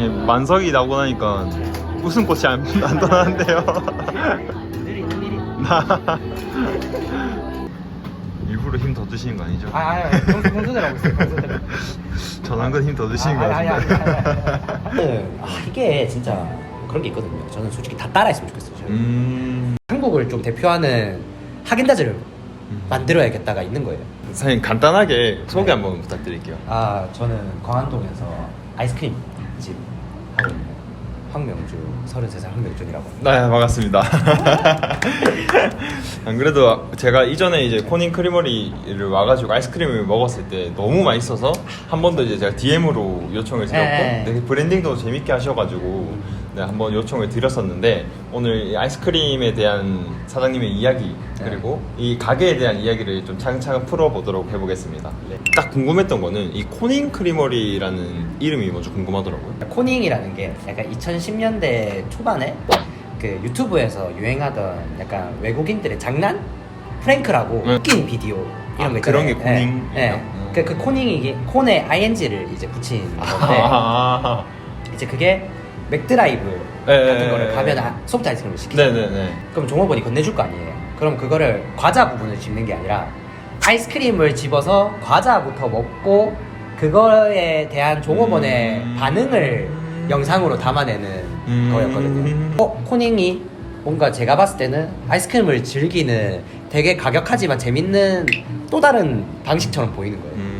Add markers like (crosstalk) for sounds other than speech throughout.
예, 만석이 나고 나니까 웃음꽃이 안, (laughs) 안 떠나는데요. (laughs) 나 일부러 힘 더 드시는 거 아니죠? 아, 아, 아, 평소 평소대로 있어요. 평소대로. 전환근 (laughs) 힘 더 드시는 거 아, 아니, 아니, 같은데. 아니, 아니, 아니. 아, 이게 진짜 그런 게 있거든요. 저는 솔직히 다 따라했으면 좋겠어요. 저는. 음, 한국을 좀 대표하는 하겐다즈를 만들어야겠다가 있는 거예요. 선생님 간단하게 소개 한번 부탁드릴게요. 아, 저는 광안동에서 아이스크림 집 하고 있는 황명주 33살 황명준이라고 합니다. 네 반갑습니다. (laughs) 안 그래도 제가 이전에 이제 코닝 크리머리를 와가지고 아이스크림을 먹었을 때 너무 맛있어서 한 번 더 이제 제가 DM으로 요청을 드렸고 네. 네, 브랜딩도 재밌게 하셔가지고 네, 한번 요청을 드렸었는데 오늘 이 아이스크림에 대한 사장님의 이야기 네. 그리고 이 가게에 대한 이야기를 좀 차근차근 풀어보도록 해보겠습니다. 딱 궁금했던 거는 이 코닝 크리머리라는 이름이 먼저 궁금하더라고요. 코닝이라는 게 약간 2010년대 초반에 그 유튜브에서 유행하던 약간 외국인들의 장난? 프랭크라고 네. 웃긴 비디오 이런 아, 거 있잖아요. 그런 게 코닝이에요? 네. 음. 그, 그 코닝이 콘에 ing를 이제 붙인 건데 아, (laughs) 이제 그게 맥드라이브 네, 같은 네, 거를 네. 가면 아, 소프트 아이스크림을 시키잖아요. 네네네. 그럼 종업원이 건네줄 거 아니에요. 그럼 그거를 과자 부분을 집는 게 아니라 아이스크림을 집어서 과자부터 먹고 그거에 대한 종업원의 음. 반응을 영상으로 담아내는 음. 거였거든요. 어, 코닝이 뭔가 제가 봤을 때는 아이스크림을 즐기는 되게 가격하지만 재밌는 또 다른 방식처럼 보이는 거예요. 음.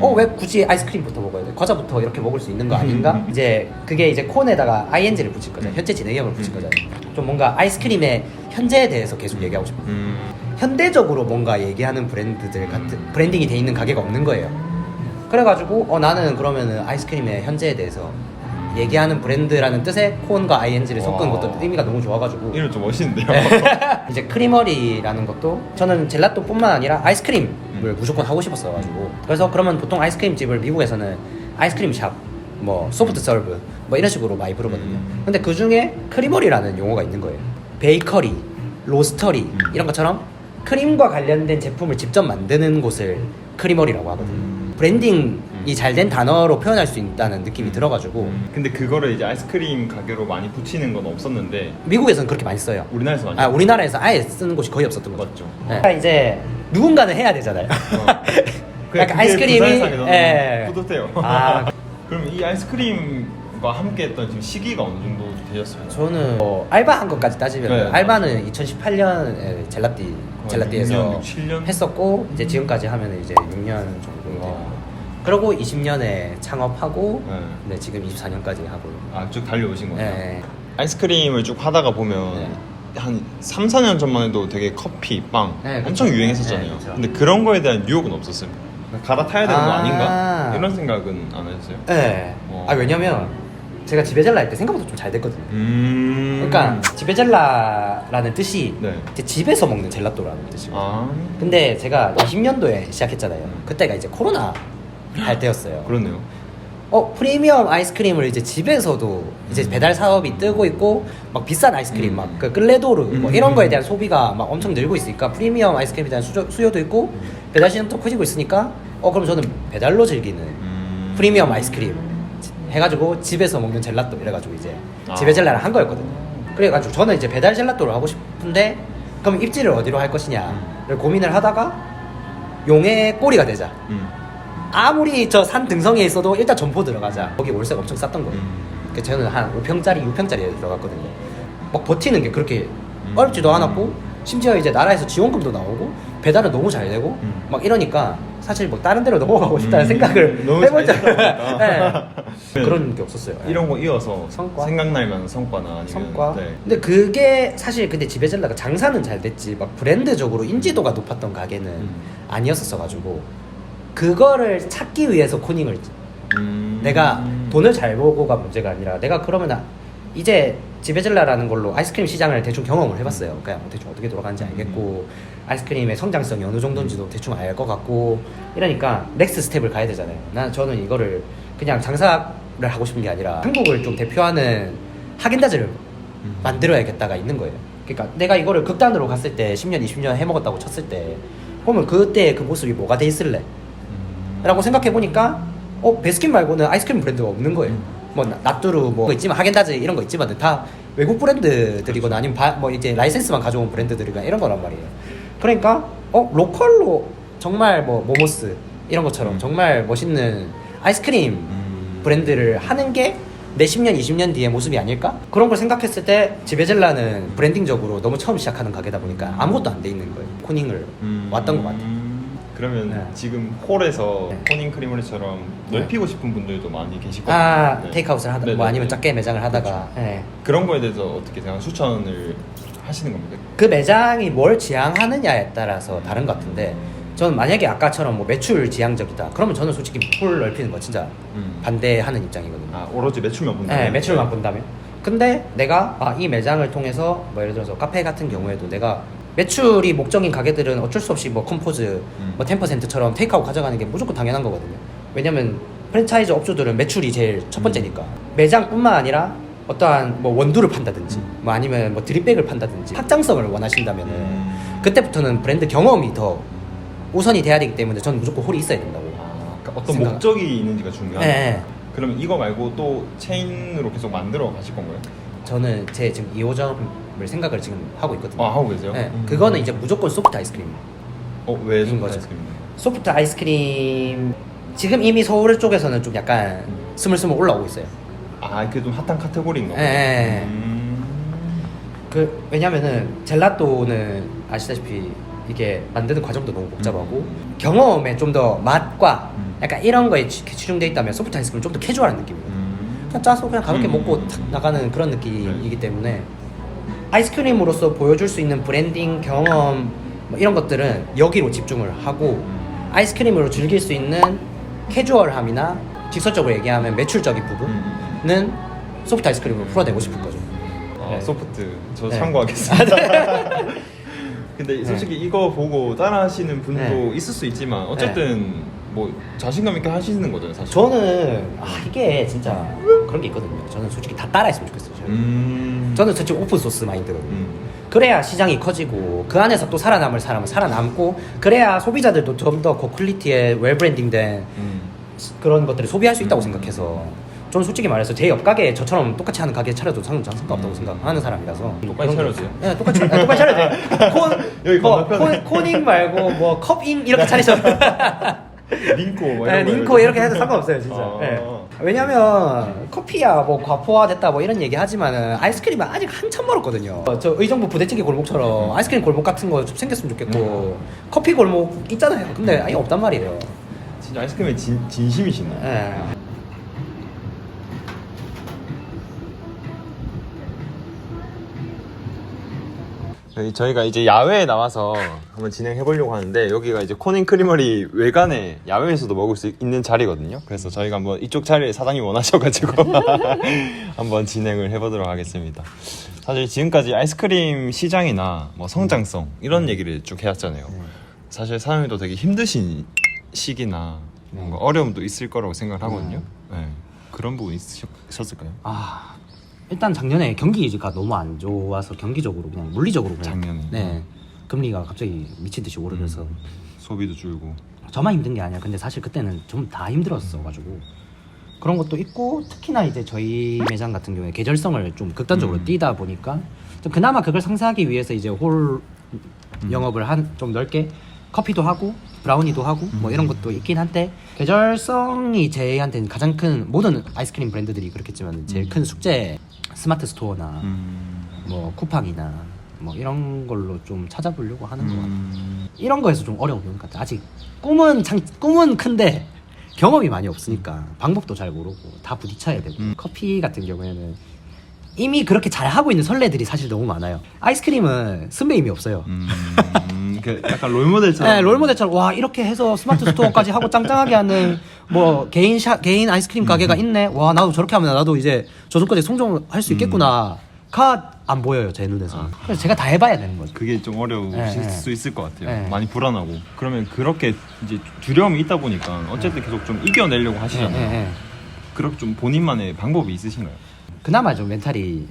어 왜 굳이 아이스크림부터 먹어야 돼? 과자부터 이렇게 먹을 수 있는 거 아닌가? 음. 이제 그게 이제 콘에다가 ing를 붙일 거잖아요. 현재 진행형을 붙일 음. 거잖아요. 좀 뭔가 아이스크림의 현재에 대해서 계속 얘기하고 싶어요. 음. 현대적으로 뭔가 얘기하는 브랜드들 같은 브랜딩이 돼 있는 가게가 없는 거예요. 그래가지고 어 나는 그러면은 아이스크림의 현재에 대해서 얘기하는 브랜드라는 뜻의 콘과 ing를 섞은 와. 것도 의미가 너무 좋아가지고 이름 좀 멋있는데요. (laughs) 이제 크리머리라는 것도 저는 젤라또뿐만 아니라 아이스크림을 음. 무조건 하고 싶었어가지고 그래서 그러면 보통 아이스크림 집을 미국에서는 아이스크림 샵, 뭐 소프트 서브 뭐 이런 식으로 많이 부르거든요. 음. 근데 그 중에 크리머리라는 용어가 있는 거예요. 베이커리, 로스터리 음. 이런 것처럼 크림과 관련된 제품을 직접 만드는 곳을 크리머리라고 하거든요. 음. 브랜딩 이 잘된 단어로 표현할 수 있다는 느낌이 들어가지고 음. 근데 그거를 이제 아이스크림 가게로 많이 붙이는 건 없었는데 미국에서는 그렇게 많이 써요. 우리나라에서 많이 아 우리나라에서 아예 쓰는 곳이 거의 없었던 거죠. 맞죠. 네. 그러니까 이제 누군가는 해야 되잖아요. (laughs) 약간 그게 아이스크림이 부산에서 너무 예. 뿌듯해요. 아. (laughs) 그럼 이 아이스크림과 함께 했던 지금 시기가 어느 정도 되셨어요? 저는 뭐 알바한 것까지 따지면 네. 알바는 2018년에 젤라띠 젤라띠에서 6년, 7년? 했었고 이제 지금까지 하면 이제 6년 정도 와. 돼요. 그러고 20년에 창업하고 네. 네, 지금 24년까지 하고. 아 쭉 달려오신 거예요? 네. 아이스크림을 쭉 하다가 보면 네. 한 3, 4년 전만 해도 되게 커피, 빵 네, 엄청 그쵸. 유행했었잖아요. 네, 그쵸. 근데 그런 거에 대한 유혹은 없었어요. 갈아타야 되는 거 아. 아닌가? 이런 생각은 안 하셨어요? 네. 어. 아 왜냐면 제가 지베젤라 할 때 생각보다 좀 잘 됐거든요. 음. 그러니까 지베젤라라는 뜻이 네. 이제 집에서 먹는 젤라또라는 뜻이거든요. 아 근데 제가 20년도에 시작했잖아요. 그때가 이제 코로나 할 때였어요. 그렇네요. 어 프리미엄 아이스크림을 이제 집에서도 이제 음. 배달 사업이 뜨고 있고 막 비싼 아이스크림 음. 막그 끌레도르 뭐 음. 이런 거에 대한 소비가 막 엄청 늘고 있으니까 프리미엄 아이스크림에 대한 수요, 수요도 있고 배달 시장도 커지고 있으니까 어 그럼 저는 배달로 즐기는 음. 프리미엄 아이스크림 해가지고 집에서 먹는 젤라또 이래가지고 이제 아. 집에 젤라를 한 거였거든요. 그래가지고 저는 이제 배달 젤라또를 하고 싶은데 그럼 입지를 어디로 할 것이냐를 고민을 하다가 용의 꼬리가 되자. 음. 아무리 저 산 등성이에 있어도 일단 점포 들어가자. 거기 월세가 엄청 쌌던 거예요. 음. 그래서 저는 한 5평짜리, 6평짜리에 들어갔거든요. 막 버티는 게 그렇게 음. 어렵지도 않았고 심지어 이제 나라에서 지원금도 나오고 배달은 너무 잘 되고 음. 막 이러니까 사실 뭐 다른 데로 넘어가고 싶다는 음. 생각을 (laughs) 너무 해본 잘적 되다 보니까. 네. 그런 게 없었어요. 이런 거 이어서 성과? 생각날만 성과나 아니면 성과. 네. 근데 그게 사실 근데 지베젤라가 장사는 잘 됐지 막 브랜드적으로 인지도가 높았던 가게는 음. 아니었었어 가지고 그거를 찾기 위해서 코닝을 음. 내가 돈을 잘 벌고가 문제가 아니라 내가 그러면 나- 이제 지베젤라라는 걸로 아이스크림 시장을 대충 경험을 해봤어요. 그냥 뭐 대충 어떻게 돌아가는지 알겠고 아이스크림의 성장성이 어느 정도인지도 대충 알 것 같고 이러니까 넥스트 스텝을 가야 되잖아요. 난 저는 이거를 그냥 장사를 하고 싶은 게 아니라 한국을 좀 대표하는 하겐다즈를 음. 만들어야겠다가 있는 거예요. 그러니까 내가 이거를 극단으로 갔을 때 10년, 20년 해먹었다고 쳤을 때 그러면 그때 그 모습이 뭐가 돼 있을래? 라고 생각해 보니까 어 베스킨 말고는 아이스크림 브랜드가 없는 거예요. 뭐 나- 나뚜루 뭐 있지만 하겐다즈 이런 거 있지만 다 외국 브랜드들이거나 아니면 바- 뭐 이제 라이센스만 가져온 브랜드들이나 이런 거란 말이에요. 그러니까 어 로컬로 정말 뭐 모모스 이런 것처럼 음. 정말 멋있는 아이스크림 음. 브랜드를 하는 게 내 10년, 20년 뒤의 모습이 아닐까? 그런 걸 생각했을 때 지베젤라는 브랜딩적으로 너무 처음 시작하는 가게다 보니까 아무것도 안 돼 있는 거예요. 코닝을 음. 왔던 것 같아요. 그러면 네. 지금 홀에서 네. 코닝 크리머리처럼 네. 넓히고 싶은 분들도 많이 계시거든요. 아 네. 테이크아웃을 하다 네, 뭐 네, 아니면 네. 작게 매장을 하다가 예. 그런 거에 대해서 어떻게 생각 추천을 하시는 겁니까? 그 매장이 뭘 지향하느냐에 따라서 다른 것 같은데 저는 만약에 아까처럼 뭐 매출 지향적이다 그러면 저는 솔직히 홀 넓히는 거 진짜 음. 반대하는 입장이거든요 아 오로지 매출만 본다. 네, 매출만 본다면 근데 내가 아, 이 매장을 통해서 뭐 예를 들어서 카페 같은 경우에도 내가 매출이 목적인 가게들은 어쩔 수 없이 뭐 컴포즈 음. 뭐 10%처럼 테이크아웃 가져가는 게 무조건 당연한 거거든요 왜냐면 프랜차이즈 업주들은 매출이 제일 첫 번째니까 매장뿐만 아니라 어떠한 뭐 원두를 판다든지 음. 뭐 아니면 뭐 드립백을 판다든지 확장성을 원하신다면은 음. 그때부터는 브랜드 경험이 더 우선이 돼야 되기 때문에 저는 무조건 홀이 있어야 된다고 아, 그러니까 어떤 생각- 목적이 있는지가 중요하네. 네. 그러면 이거 말고 또 체인으로 계속 만들어 가실 건가요? 저는 제 지금 2호점을 생각을 지금 하고 있거든요 아 하고 계세요? 네, 음. 그거는 이제 무조건 소프트 아이스크림. 어왜 인 거죠. 아이스크림? 소프트 아이스크림 지금 이미 서울 쪽에서는 좀 약간 음. 스물스물 올라오고 있어요. 아 그게 좀 핫한 카테고리인가? 예, 예. 음. 그 왜냐면은 젤라또는 아시다시피 이게 만드는 과정도 너무 복잡하고 경험에 좀 더 맛과 음. 약간 이런 거에 치- 치중돼 있다면 소프트 아이스크림 좀더 캐주얼한 느낌이에요. 음. 그냥 짜서 그냥 가볍게 음. 먹고 탁 나가는 그런 느낌이기 때문에 아이스크림으로서 보여줄 수 있는 브랜딩 경험 뭐 이런 것들은 여기로 집중을 하고 음. 아이스크림으로 즐길 수 있는 캐주얼함이나 직설적으로 얘기하면 매출적인 부분은 음. 소프트 아이스크림으로 풀어내고 싶은 거죠. 아, 네. 소프트 저 네. 참고하겠습니다. (laughs) 근데 솔직히 이거 보고 따라하시는 분도 네. 있을 수 있지만 어쨌든 뭐 자신감 있게 하시는 거잖아요, 사실. 저는 아 이게 진짜 그런 게 있거든요. 저는 솔직히 다 따라했으면 좋겠어요. 저는, 음. 저는 솔직히 오픈 소스 마인드거든요. 음. 그래야 시장이 커지고 그 안에서 또 살아남을 사람은 살아남고 그래야 소비자들도 좀 더 고퀄리티의 웰 브랜딩된 음. 그런 것들을 소비할 수 있다고 음. 생각해서 저는 솔직히 말해서 제 옆 가게에 저처럼 똑같이 하는 가게 차려도 상관 상관없다고 음. 생각하는 사람이라서 똑같이 그런 거 차려도 돼요? 네, 똑같이 아, 똑같이 차려도 돼요. (laughs) 콘, 여기 뭐, 건너편에. 콘, 코닝 말고 뭐 컵잉 이렇게 차리셔도 (laughs) 링코 뭐 네, 링코 이렇게 해도 상관없어요 진짜. 아. 네. 왜냐면 커피야 뭐 과포화됐다 뭐 이런 얘기 하지만은 아이스크림은 아직 한참 멀었거든요. 어, 저 의정부 부대찌개 골목처럼 아이스크림 골목 같은 거 좀 생겼으면 좋겠고 커피 골목 있잖아요. 근데 아예 없단 말이에요. 진짜 아이스크림에 진, 진심이시네. 예. 저희- 저희가 이제 야외에 나와서 한번 진행해 보려고 하는데 여기가 이제 코닝 크리머리 외관에 야외에서도 먹을 수 있는 자리거든요. 그래서 저희가 한번 이쪽 자리에 사장님 원하셔가지고 (laughs) 한번 진행을 해보도록 하겠습니다. 사실 지금까지 아이스크림 시장이나 뭐 성장성 이런 얘기를 쭉 해왔잖아요. 사실 사장님도 되게 힘드신 시기나 뭔가 어려움도 있을 거라고 생각을 하거든요. 네. 그런 부분 있으셨을까요? 아 일단 작년에 경기가 너무 안 좋아서 경기적으로 그냥 물리적으로 그냥 작년에? 네 금리가 갑자기 미친 듯이 오르면서 음, 소비도 줄고. 저만 힘든 게 아니야. 근데 사실 그때는 좀 다 힘들었어가지고 그런 것도 있고 특히나 이제 저희 매장 같은 경우에 계절성을 좀 극단적으로 음. 띄다 보니까 좀 그나마 그걸 상쇄하기 위해서 이제 홀 음. 영업을 한 좀 넓게 커피도 하고 브라우니도 하고 뭐 이런 것도 있긴 한데 계절성이 저희한테는 가장 큰 모든 아이스크림 브랜드들이 그렇겠지만 제일 음. 큰 숙제 스마트 스토어나 음. 뭐 쿠팡이나 뭐 이런 걸로 좀 찾아보려고 하는 것 같아요. 음. 이런 거에서 좀 어려운 것 같아. 아직 꿈은 장, 꿈은 큰데 경험이 많이 없으니까 방법도 잘 모르고 다 부딪혀야 되고 음. 커피 같은 경우에는 이미 그렇게 잘 하고 있는 선례들이 사실 너무 많아요. 아이스크림은 선배임이 없어요. (laughs) 음, 그 약간 롤모델처럼. 네, 롤모델처럼 와 이렇게 해서 스마트 스토어까지 하고 짱짱하게 하는 뭐 개인 샤 개인 아이스크림 가게가 음. 있네. 와 나도 저렇게 하면 나도 이제 저 정도까지 성공할 수 있겠구나가 안 보여요 제 눈에서. 음. 아. 그래서 제가 다 해봐야 되는 거죠. 그게 좀 어려우실 네, 네. 수 있을 것 같아요. 네. 많이 불안하고. 그러면 그렇게 이제 두려움이 있다 보니까 어쨌든 계속 좀 이겨내려고 하시잖아요. 네, 네, 네. 그렇게 좀 본인만의 방법이 있으신가요? 그나마 좀 멘탈이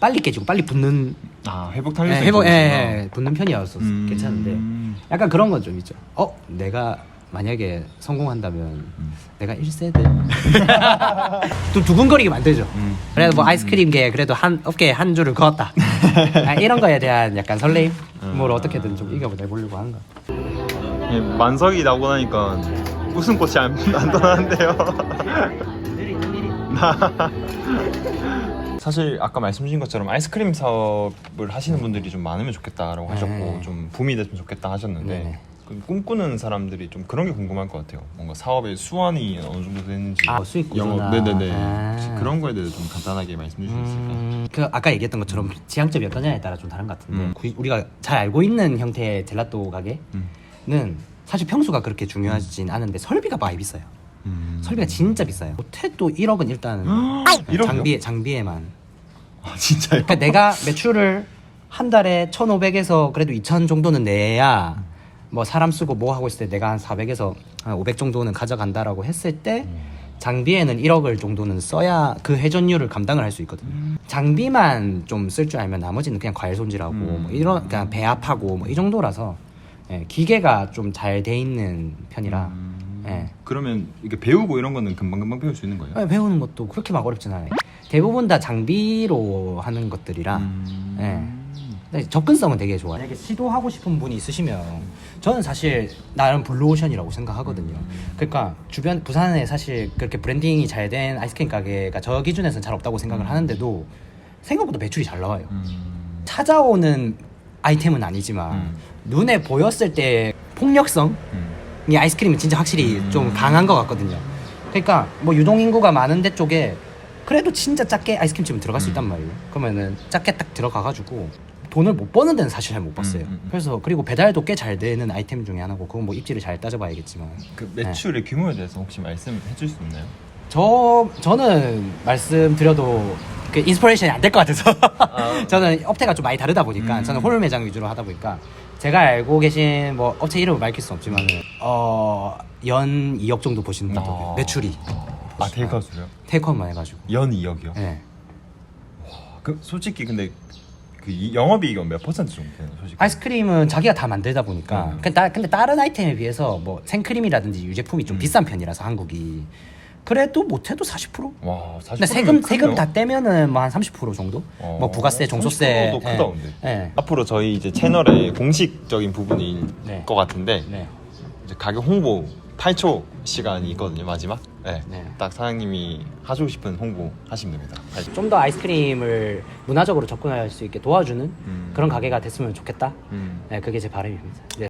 빨리 깨지고 빨리 붙는 아 회복 예, 탄력성 회복 예. 예, 붙는 편이었어 음. 괜찮은데 약간 그런 건 좀 있죠. 어 내가 만약에 성공한다면 내가 1세대 또 (laughs) 두근거리게 만들죠. 음. 그래도 뭐 아이스크림계 그래도 한 업계에 한 줄을 그었다. 아, 이런 거에 대한 약간 설레임, 뭘 어떻게든 좀 이겨보자 해보려고 하는 거. 예, 만석이 나오고 나니까 웃음꽃이 안, 안 떠나는데요. (laughs) 사실 아까 말씀 주신 것처럼 아이스크림 사업을 하시는 분들이 좀 많으면 좋겠다라고 하셨고 네. 좀 붐이 됐으면 좋겠다 하셨는데 네네. 그 꿈꾸는 사람들이 좀 그런 게 궁금할 것 같아요. 뭔가 사업의 수완이 어느 정도 되는지 아, 수익 구조나. 영업 네네네 아. 혹시 그런 거에 대해서 좀 간단하게 말씀해 주실 수 있을까요? 음, 그 아까 얘기했던 것처럼 지향점이 어떠냐에 따라 좀 다른 것 같은데 음. 구- 우리가 잘 알고 있는 형태의 젤라또 가게는 음. 사실 평수가 그렇게 중요하진 않은데 설비가 많이 비싸요. 음. 설비가 진짜 비싸요. 못해도 1억은 일단 일억이요? 장비 장비에만. 아 진짜요? 그러니까 내가 매출을 한 달에 1,500에서 그래도 2,000 정도는 내야 뭐 사람 쓰고 뭐 하고 있을 때 내가 한 400에서 한 500 정도는 가져간다라고 했을 때 장비에는 1억을 정도는 써야 그 회전율을 감당을 할 수 있거든요. 장비만 좀 쓸 줄 알면 나머지는 그냥 과일 손질하고 음. 뭐 이런 그냥 배합하고 뭐 이 정도라서 예, 기계가 좀 잘 돼 있는 편이라 음. 예. 그러면 이게 배우고 이런 거는 금방 금방 배울 수 있는 거예요? 아, 배우는 것도 그렇게 막 어렵진 않아요. 대부분 다 장비로 하는 것들이라 음. 예. 접근성은 되게 좋아요. 만약에 시도하고 싶은 분이 있으시면 저는 사실 나름 블루오션이라고 생각하거든요. 그러니까 주변 부산에 사실 그렇게 브랜딩이 잘 된 아이스크림 가게가 저 기준에서는 잘 없다고 생각을 하는데도 생각보다 매출이 잘 나와요. 음. 찾아오는 아이템은 아니지만 음. 눈에 보였을 때 폭력성이 음. 아이스크림은 진짜 확실히 좀 강한 것 같거든요. 그러니까 뭐 유동 인구가 많은 데 쪽에 그래도 진짜 작게 아이스크림 집은 들어갈 수 음. 있단 말이에요. 그러면은 작게 딱 들어가가지고 돈을 못 버는 데는 사실 잘 못 봤어요. 음, 음, 음. 그래서 그리고 배달도 꽤 잘 되는 아이템 중에 하나고 그건 뭐 입지를 잘 따져봐야겠지만 그 매출의 규모에 대해서 혹시 말씀해 줄 수 있나요? 저 저는 말씀드려도 그 인스퍼레이션이 안 될 것 같아서 (laughs) 저는 업태가 좀 많이 다르다 보니까 음. 저는 홀 매장 위주로 하다 보니까 제가 알고 계신 뭐 업체 이름을 밝힐 수 없지만은 어연 2억 정도 보신다고 아. 매출이 아 테이크아웃으로요? 테이크아웃만 해가지고 연 2억이요? 예. 그 솔직히 근데 그 이- 영업이익은 몇 퍼센트 정도 되나요? 솔직히 아이스크림은 자기가 다 만들다 보니까 음. 근데, 따- 근데 다른 아이템에 비해서 뭐 생크림이라든지 유제품이 좀 음. 비싼 편이라서 한국이 그래도 못해도 40%? 와 사실 근데 세금 세금 다 떼면은 뭐 한 30% 정도? 어, 뭐 부가세, 종소세 30%도 크다, 근데. 예. 앞으로 저희 이제 채널의 공식적인 부분일 네. 것 같은데 네. 이제 가격 홍보 8초 시간이 있거든요 마지막 네. 네. 딱 사장님이 하시고 싶은 홍보 하시면 됩니다 8초. 좀 더 아이스크림을 문화적으로 접근할 수 있게 도와주는 음. 그런 가게가 됐으면 좋겠다. 음. 네, 그게 제 바람입니다. 네.